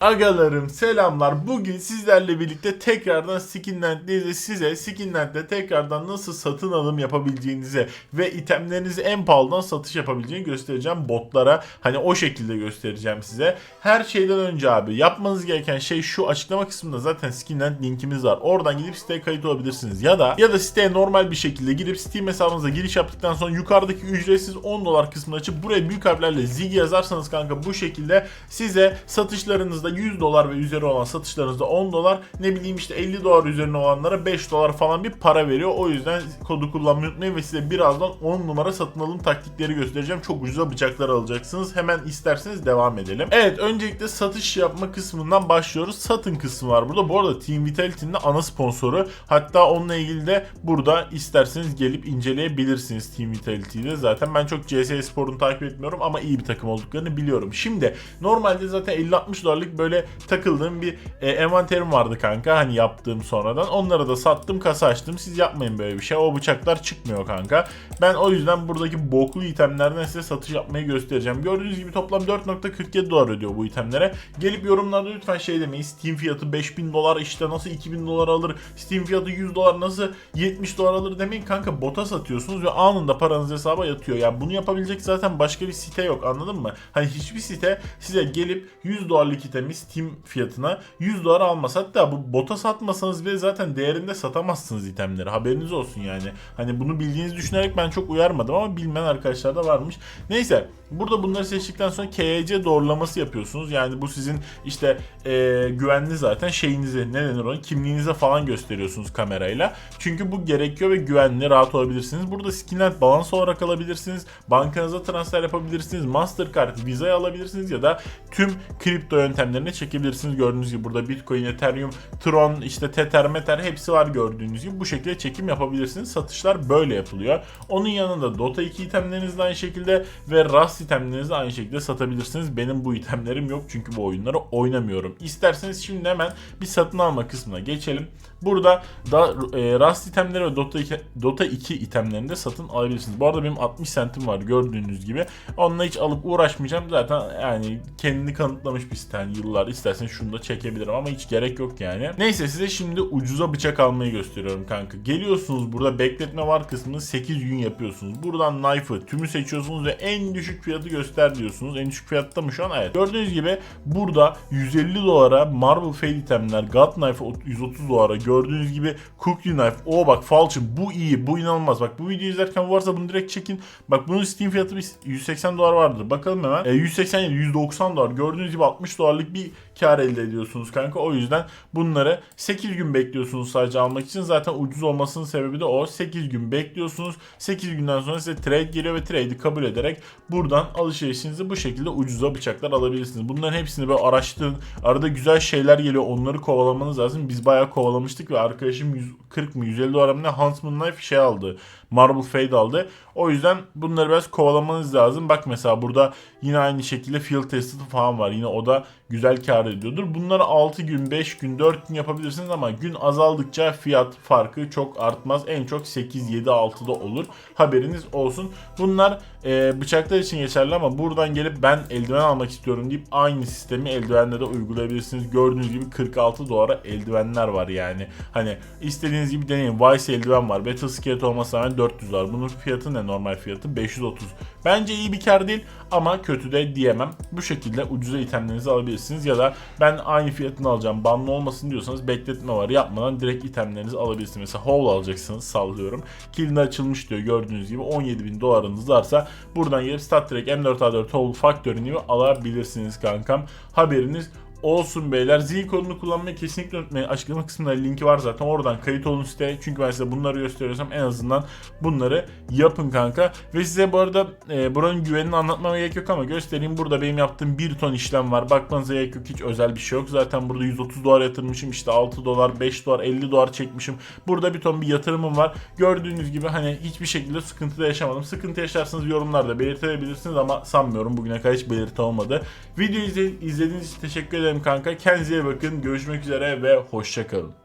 Agalarım selamlar. Bugün sizlerle birlikte tekrardan Skinland'deyiz size Skinland'de tekrardan nasıl satın alım yapabileceğinizi ve itemlerinizi en pahalıdan satış yapabileceğini göstereceğim botlara. Hani o şekilde göstereceğim size. Her şeyden önce abi yapmanız gereken şey şu açıklama kısmında zaten Skinland linkimiz var. Oradan gidip siteye kayıt olabilirsiniz. Ya da ya da siteye normal bir şekilde girip Steam hesabınıza giriş yaptıktan sonra yukarıdaki ücretsiz 10 dolar kısmını açıp buraya büyük harflerle Zig yazarsanız kanka bu şekilde size satışlarınızda 100 dolar ve üzeri olan satışlarınızda 10 dolar ne bileyim işte 50 dolar üzerine olanlara 5 dolar falan bir para veriyor. O yüzden kodu kullanmayı unutmayın ve size birazdan 10 numara satın alım taktikleri göstereceğim. Çok ucuza bıçaklar alacaksınız. Hemen isterseniz devam edelim. Evet öncelikle satış yapma kısmından başlıyoruz. Satın kısmı var burada. Bu arada Team Vitality'nin ana sponsoru. Hatta onunla ilgili de burada isterseniz gelip inceleyebilirsiniz Team Vitality'yi de. Zaten ben çok CS Spor'unu takip etmiyorum ama iyi bir takım olduklarını biliyorum. Şimdi normalde zaten 50-60 dolarlık böyle takıldığım bir e, envanterim vardı kanka. Hani yaptığım sonradan. Onları da sattım kasa açtım. Siz yapmayın böyle bir şey. O bıçaklar çıkmıyor kanka. Ben o yüzden buradaki boklu itemlerden size satış yapmayı göstereceğim. Gördüğünüz gibi toplam 4.47 dolar ödüyor bu itemlere. Gelip yorumlarda lütfen şey demeyin. Steam fiyatı 5000 dolar işte nasıl 2000 dolar alır. Steam fiyatı 100 dolar nasıl 70 dolar alır demeyin kanka. Bota satıyorsunuz ve anında paranız hesaba yatıyor. Yani bunu yapabilecek zaten başka bir site yok anladın mı? Hani hiçbir site size gelip 100 dolarlık itemi Steam fiyatına 100 dolar almaz. Hatta bu bota satmasanız bile zaten değerinde satamazsınız itemleri. Haberiniz olsun yani. Hani bunu bildiğinizi düşünerek ben çok uyarmadım ama bilmeyen arkadaşlar da varmış. Neyse burada bunları seçtikten sonra KYC doğrulaması yapıyorsunuz. Yani bu sizin işte e, güvenli zaten şeyinizi ne denir ona kimliğinize falan gösteriyorsunuz kamerayla. Çünkü bu gerekiyor ve güvenli rahat olabilirsiniz. Burada Skinland balans olarak alabilirsiniz. Bankanıza transfer yapabilirsiniz. Mastercard, Visa'ya alabilirsiniz ya da tüm kripto yöntemlerine çekebilirsiniz. Gördüğünüz gibi burada Bitcoin, Ethereum, Tron, işte Tether, Meter hepsi var gördüğünüz gibi. Bu şekilde çekim yapabilirsiniz. Satışlar böyle yapılıyor. Onun yanında Dota 2 itemleriniz aynı şekilde ve Rust itemlerinizi de aynı şekilde satabilirsiniz. Benim bu itemlerim yok çünkü bu oyunları oynamıyorum. İsterseniz şimdi hemen bir satın alma kısmına geçelim. Burada da e, Rust itemleri ve Dota 2, Dota 2 itemlerini de satın alabilirsiniz. Bu arada benim 60 centim var gördüğünüz gibi. Onunla hiç alıp uğraşmayacağım. Zaten yani kendini kanıtlamış bir. Yani yıllar istersen şunu da çekebilirim ama hiç gerek yok yani. Neyse size şimdi ucuza bıçak almayı gösteriyorum kanka. Geliyorsunuz burada bekletme var kısmını 8 gün yapıyorsunuz. Buradan knife'ı tümü seçiyorsunuz ve en düşük fiyatı göster diyorsunuz. En düşük fiyatta mı şu an? Evet. Gördüğünüz gibi burada 150 dolara Marble Fade itemler, God Knife 130 dolara gördüğünüz gibi Cookie Knife. O bak Falchion bu iyi bu inanılmaz. Bak bu videoyu izlerken varsa bunu direkt çekin. Bak bunun Steam fiyatı bir 180 dolar vardır. Bakalım hemen. E, 187 190 dolar. Gördüğünüz gibi 60 dolarlık bir kar elde ediyorsunuz kanka. O yüzden bunları 8 gün bekliyorsunuz sadece almak için. Zaten ucuz olmasının sebebi de o. 8 gün bekliyorsunuz. 8 günden sonra size trade geliyor ve trade'i kabul ederek buradan alışverişinizi bu şekilde ucuza bıçaklar alabilirsiniz. Bunların hepsini böyle araştırın. Arada güzel şeyler geliyor. Onları kovalamanız lazım. Biz bayağı kovalamıştık ve arkadaşım 140 mı 150 dolar mı ne Huntsman Knife şey aldı. Marble Fade aldı. O yüzden bunları biraz kovalamanız lazım. Bak mesela burada yine aynı şekilde Field Tested falan var. Yine o da güzel kar ediyordur. Bunları 6 gün, 5 gün, 4 gün yapabilirsiniz ama gün azaldıkça fiyat farkı çok artmaz. En çok 8, 7, 6'da olur. Haberiniz olsun. Bunlar e, bıçaklar için geçerli ama buradan gelip ben eldiven almak istiyorum deyip aynı sistemi eldivende de uygulayabilirsiniz. Gördüğünüz gibi 46 dolara eldivenler var yani. Hani istediğiniz gibi deneyin. Vice eldiven var. Battle Skate olmasına rağmen 400 var. Bunun fiyatı ne normal fiyatı? 530. Bence iyi bir kar değil ama kötü de diyemem. Bu şekilde ucuza itemlerinizi alabilirsiniz ya da ben aynı fiyatını alacağım banlı olmasın diyorsanız bekletme var yapmadan direkt itemlerinizi alabilirsiniz. Mesela Howl alacaksınız sallıyorum. Kilinde açılmış diyor gördüğünüz gibi 17 bin dolarınız varsa buradan gelip StatTrak M4A4 Howl Factory'ni alabilirsiniz kankam. Haberiniz olsun beyler. Zil kodunu kullanmayı kesinlikle unutmayın. Açıklama kısmında linki var zaten. Oradan kayıt olun siteye. Çünkü ben size bunları gösteriyorsam en azından bunları yapın kanka. Ve size bu arada e, buranın güvenini anlatmama gerek yok ama göstereyim. Burada benim yaptığım 1 ton işlem var. Bakmanıza gerek yok. Hiç özel bir şey yok. Zaten burada 130 dolar yatırmışım. işte 6 dolar, 5 dolar, 50 dolar çekmişim. Burada bir ton bir yatırımım var. Gördüğünüz gibi hani hiçbir şekilde sıkıntı da yaşamadım. Sıkıntı yaşarsanız yorumlarda belirtebilirsiniz ama sanmıyorum. Bugüne kadar hiç belirti olmadı. Videoyu izlediğiniz için teşekkür ederim kanka. Kendinize bakın. Görüşmek üzere ve hoşçakalın.